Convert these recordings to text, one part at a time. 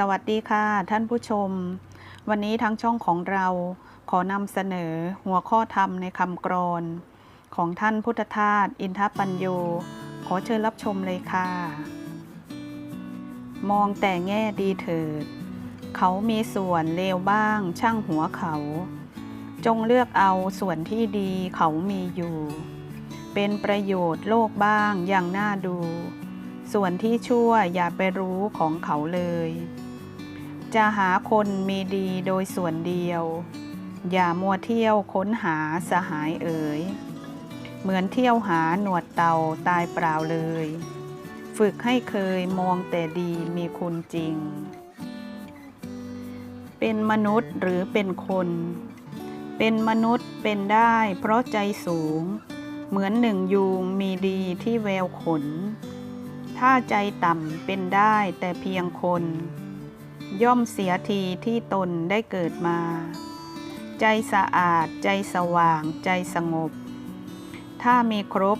สวัสดีค่ะท่านผู้ชม วันนี้ทางช่องของเราขอนำเสนอหัวข้อธรรมในคำกรอนของท่านพุทธทาสอินทปัญโยขอเชิญรับชมเลยค่ะ มองแต่แง่ดีเถิด เขามีส่วนเลวบ้างช่างหัวเขา จงเลือกเอาส่วนที่ดีเขามีอยู่ เป็นประโยชน์โลกบ้างอย่างน่าดูส่วนที่ชั่วอย่าไปรู้ของเขาเลย จะหาคนมีดีโดยส่วนเดียว อย่ามัวเที่ยวค้นหาสหายเอ๋ย เหมือนเที่ยวหาหนวดเต่าตายเปล่าเลย ฝึกให้เคยมองแต่ดีมีคุณจริง เป็นมนุษย์หรือเป็นคน เป็นมนุษย์เป็นได้เพราะใจสูง เหมือนหนึ่งยูงมีดีที่แววขน ถ้าใจต่ำเป็นได้แต่เพียงคน ย่อมเสียทีที่ตนได้เกิดมา ใจสะอาดใจสว่างใจสงบ ถ้ามีครบ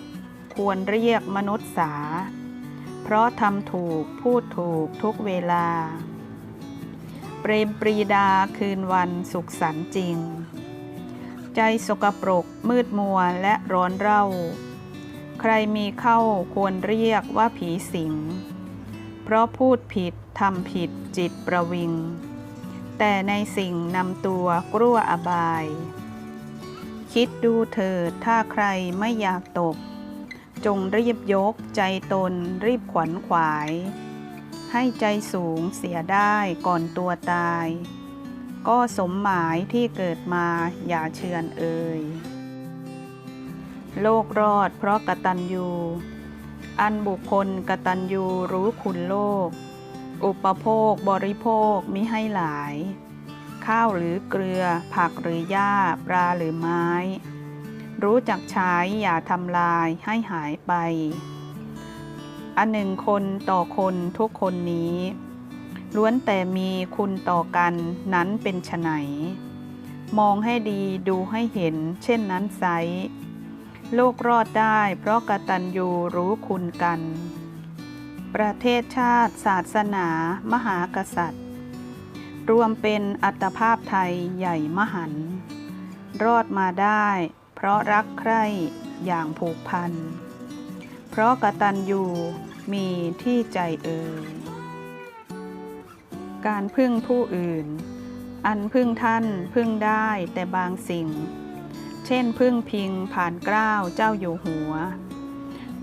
ควรเรียกมนุษย์สา เพราะทำถูกพูดถูกทุกเวลา เปรมปรีดาคืนวันสุขสันต์จริง ใจสกปรกมืดมัวและร้อนเร่า ใครมีเข้าควรเรียกว่าผีสิง เพราะพูดผิดทำผิดจิตประวิง แต่ในสิ่งนำตัวกลัวอบาย คิดดูเถิดถ้าใครไม่อยากตก จงรีบยกใจตนรีบขวัญขวาย ให้ใจสูงเสียได้ก่อนตัวตาย ก็สมหมายที่เกิดมาอย่าเชือนเอ่ยโลกรอดเพราะกตัญญู อันบุคคลกตัญญูรู้คุณโลก อุปโภคบริโภคมิให้หลาย ข้าวหรือเกลือ ผักหรือหญ้า ปลาหรือไม้ รู้จักใช้อย่าทำลายให้หายไป อันหนึ่งคนต่อคนทุกคนนี้ ล้วนแต่มีคุณต่อกันนั้นเป็นไฉนมองให้ดีดูให้เห็น เช่นนั้นไซ โลกรอดได้เพราะกตัญญูรู้คุณกัน ประเทศชาติศาสนา มหากษัตริย์ รวมเป็นอัตภาพไทยใหญ่มหัน รอดมาได้ เพราะรักใคร่อย่างผูกพัน เพราะกตัญญูมีที่ใจเอ่ยการพึ่งผู้อื่น อันพึ่งท่านพึ่งได้แต่บางสิ่ง เช่น พึ่งพิงผ่านเกล้าเจ้าอยู่หัว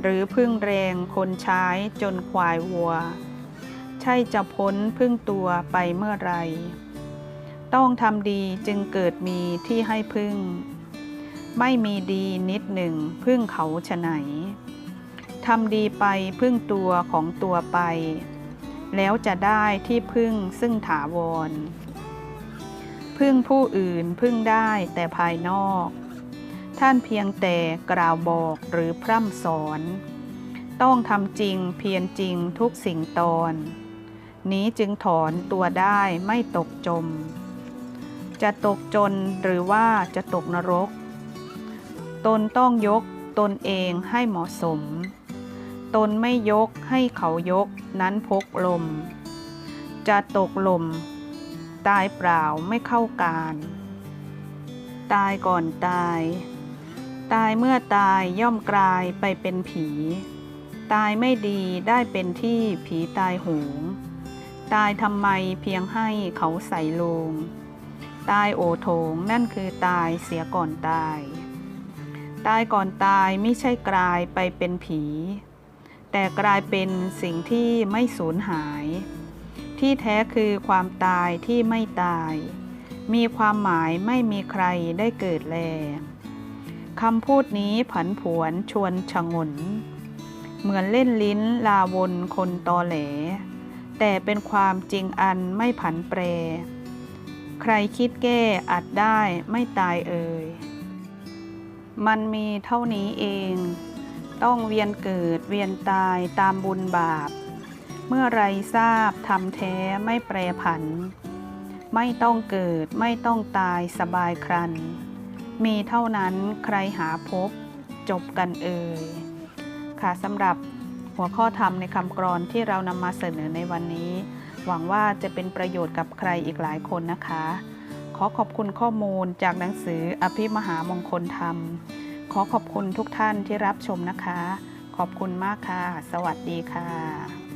หรือพึ่งแรงคนใช้จนควายวัว ใช่จะพ้นพึ่งตัวไปเมื่อไรต้องทำดีจึงเกิดมีที่ให้พึ่ง ไม่มีดีนิดหนึ่งพึ่งเขาฉะไหนทำดีไปพึ่งตัวของตัวไป แล้วจะได้ที่พึ่งซึ่งถาวร พึ่งผู้อื่นพึ่งได้แต่ภายนอก ท่านเพียงแต่กล่าวบอกหรือพร่ำสอน ต้องทำจริงเพียรจริงทุกสิ่งตอน นี้จึงถอนตัวได้ไม่ตกจม จะตกจนหรือว่าจะตกนรก ตนต้องยกตนเองให้เหมาะสม ตนไม่ยกให้เขายกนั้นพกลม จะตกลม ตายเปล่าไม่เข้าการ ตายก่อนตาย ตายเมื่อตายย่อมกลายไปเป็นผี ตายไม่ดีได้เป็นที่ผีตายโหง ตายทำไมเพียงให้เขาใส่ลง ตายโอโถงนั่นคือตายเสียก่อนตาย ตายก่อนตายไม่ใช่กลายไปเป็นผี แต่กลายเป็นสิ่งที่ไม่สูญหาย ที่แท้คือความตายที่ไม่ตาย มีความหมายไม่มีใครได้เกิดแล คำพูดนี้ผันผวนชวนชงน เหมือนเล่นลิ้นลาวนคนตอแหล แต่เป็นความจริงอันไม่ผันแปร ใครคิดแก้อาจได้ไม่ตายเอ่ย มันมีเท่านี้เอง ต้องเวียนเกิดเวียนตายตามบุญบาป เมื่อไรทราบทำแท้ไม่แปรผัน ไม่ต้องเกิดไม่ต้องตายสบายครัน มีเท่านั้นใครหาพบจบกันเอ่ยค่ะสำหรับหัวข้อธรรมในคำกรอนที่เรานำมาเสนอในวันนี้ หวังว่าจะเป็นประโยชน์กับใครอีกหลายคนนะคะ ขอขอบคุณข้อมูลจากหนังสืออภิมหามงคลธรรม ขอขอบคุณทุกท่านที่รับชมนะคะ ขอบคุณมากค่ะ สวัสดีค่ะ